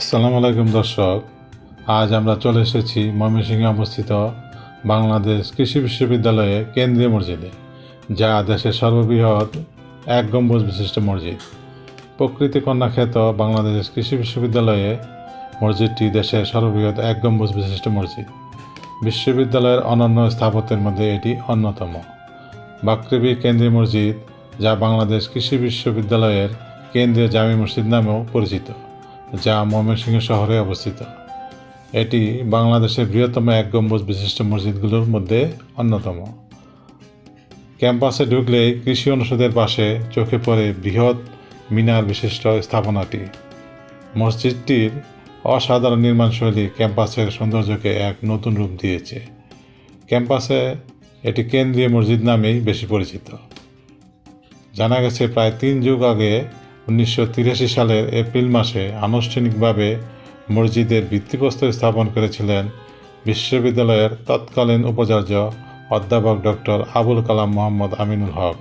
আসসালামু আলাইকুম দর্শক। আজ আমরা চলে এসেছি ময়মনসিংহে অবস্থিত বাংলাদেশ কৃষি বিশ্ববিদ্যালয়ে কেন্দ্রীয় মসজিদে, যা দেশের সর্ববৃহৎ এক গম্বুজ বিশিষ্ট মসজিদ। প্রকৃতি কন্যা খ্যাত বাংলাদেশ কৃষি বিশ্ববিদ্যালয়ে মসজিদটি দেশের সর্ববৃহৎ এক গম্বুজ বিশিষ্ট মসজিদ। বিশ্ববিদ্যালয়ের অনন্য স্থাপত্যের মধ্যে এটি অন্যতম। বাকৃবি কেন্দ্রীয় মসজিদ, যা বাংলাদেশ কৃষি বিশ্ববিদ্যালয়ের কেন্দ্রীয় জামি মসজিদ নামেও পরিচিত। যা ময়মনসিংহ শহরে অবস্থিত। এটি বাংলাদেশের বৃহত্তম এক গম্বুজ বিশিষ্ট মসজিদগুলোর মধ্যে অন্যতম। ক্যাম্পাসে ঢুকলেই কৃষি অনুষদের পাশে চোখে পড়ে বৃহৎ মিনার বিশিষ্ট স্থাপনাটি। মসজিদটির অসাধারণ নির্মাণশৈলী ক্যাম্পাসের সৌন্দর্যকে এক নতুন রূপ দিয়েছে। ক্যাম্পাসে এটি কেন্দ্রীয় মসজিদ নামেই বেশি পরিচিত। জানা গেছে, প্রায় তিন যুগ আগে উনিশশো তিরাশি সালের এপ্রিল মাসে আনুষ্ঠানিকভাবে মসজিদের ভিত্তিপ্রস্তর স্থাপন করেছিলেন বিশ্ববিদ্যালয়ের তৎকালীন উপাচার্য অধ্যাপক ডক্টর আবুল কালাম মোহাম্মদ আমিনুল হক।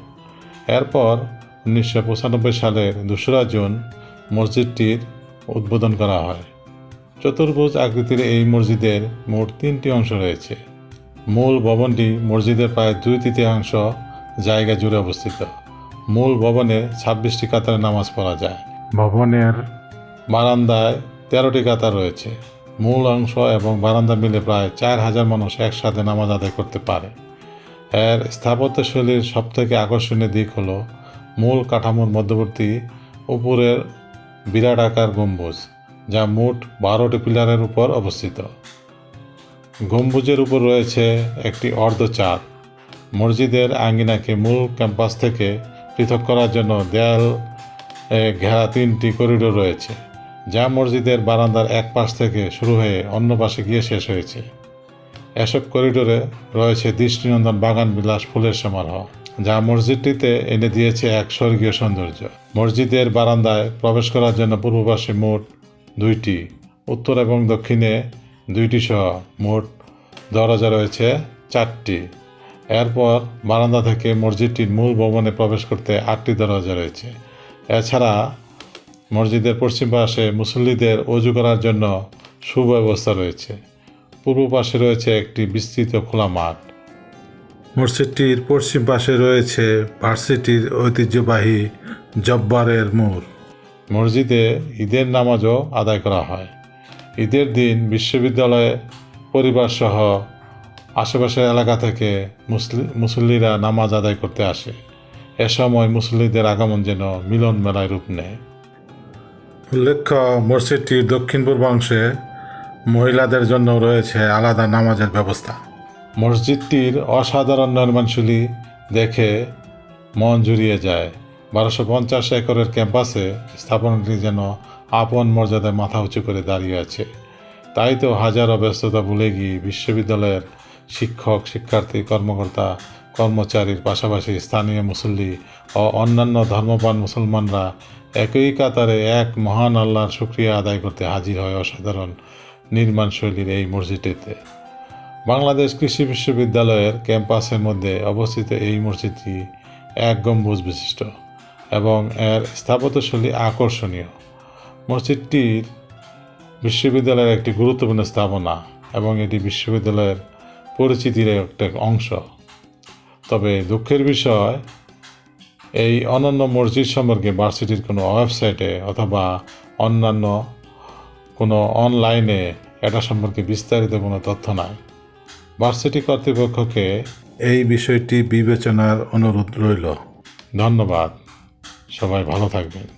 এরপর উনিশশো পঁচানব্বই সালের দোসরা জুন মসজিদটির উদ্বোধন করা হয়। চতুর্ভুজ আকৃতির এই মসজিদের মোট তিনটি অংশ রয়েছে। মূল ভবনটি মসজিদের প্রায় দুই তৃতীয়াংশ জায়গা জুড়ে অবস্থিত। মূল ভবনে ছাব্বিশটি কাতারে নামাজ পড়া যায়। ভবনের বারান্দায় তেরোটি কাতার রয়েছে। মূল অংশ এবং বারান্দা মিলে প্রায় চার হাজার মানুষ একসাথে নামাজ আদায় করতে পারে। এর স্থাপত্যশৈলীর সবথেকে আকর্ষণীয় দিক হল মূল কাঠামোর মধ্যবর্তী উপরের বিরাট আকার গম্বুজ যা মোট বারোটি পিলারের উপর অবস্থিত। গম্বুজের উপর রয়েছে একটি অর্ধচাঁদ মসজিদের আঙ্গিনাকে মূল ক্যাম্পাস থেকে পৃথক করার জন্য দেয়াল ঘেরা তিনটি করিডোর রয়েছে, যা মসজিদের বারান্দার এক পাশ থেকে শুরু হয়ে অন্য পাশে গিয়ে শেষ হয়েছে। এসব করিডোরে রয়েছে দৃষ্টিনন্দন বাগান বিলাস ফুলের সমারোহ, যা মসজিদটিতে এনে দিয়েছে এক স্বর্গীয় সৌন্দর্য। মসজিদের বারান্দায় প্রবেশ করার জন্য পূর্ব পাশে মোট দুইটি, উত্তর এবং দক্ষিণে দুইটি সহ মোট দরজা রয়েছে চারটি। এরপর বারান্দা থেকে মসজিদটির মূল ভবনে প্রবেশ করতে আটটি দরজা রয়েছে। এছাড়া মসজিদের পশ্চিম পাশে মুসল্লিদের অজু করার জন্য সুব্যবস্থা রয়েছে। পূর্ব পাশে রয়েছে একটি বিস্তৃত খোলা মাঠ। মসজিদটির পশ্চিম পাশে রয়েছে ভার্সিটির ঐতিহ্যবাহী জব্বারের মোড়। মসজিদে ঈদের নামাজও আদায় করা হয়। ঈদের দিন বিশ্ববিদ্যালয়ে পরিবারসহ আশেপাশের এলাকা থেকে মুসলি মুসল্লিরা নামাজ আদায় করতে আসে। এ সময় মুসল্লিদের আগমন যেন মিলন মেলায় রূপ নেয়। উল্লেখ্য মসজিদটির দক্ষিণ পূর্বাংশে মহিলাদের জন্য রয়েছে আলাদা নামাজের ব্যবস্থা। মসজিদটির অসাধারণ নির্মাণশৈলী দেখে মন জুড়িয়ে যায়। বারোশো পঞ্চাশ একরের ক্যাম্পাসে স্থাপনাটি যেন আপন মর্যাদায় মাথা উঁচু করে দাঁড়িয়ে আছে। তাই তো হাজারো ব্যস্ততা ভুলে গিয়ে বিশ্ববিদ্যালয়ের শিক্ষক, শিক্ষার্থী, কর্মকর্তা, কর্মচারীর পাশাপাশি স্থানীয় মুসল্লি ও অন্যান্য ধর্মপান মুসলমানরা একই কাতারে এক মহান আল্লাহর শুক্রিয়া আদায় করতে হাজির হয় অসাধারণ নির্মাণশৈলীর এই মসজিদটিতে। বাংলাদেশ কৃষি বিশ্ববিদ্যালয়ের ক্যাম্পাসের মধ্যে অবস্থিত এই মসজিদটি এক গম্বুজ বিশিষ্ট এবং এর স্থাপত্যশৈলী আকর্ষণীয়। মসজিদটির বিশ্ববিদ্যালয়ের একটি গুরুত্বপূর্ণ স্থাপনা এবং এটি বিশ্ববিদ্যালয়ের পরিচিতির একটা অংশ। তবে দুঃখের বিষয়, এই অনন্য মসজিদ সম্পর্কে ভার্সিটির কোনো ওয়েবসাইটে অথবা অন্যান্য কোনো অনলাইনে এটা সম্পর্কে বিস্তারিত কোনো তথ্য নাই। ভার্সিটি কর্তৃপক্ষকে এই বিষয়টি বিবেচনার অনুরোধ রইল। ধন্যবাদ। সবাই ভালো থাকবেন।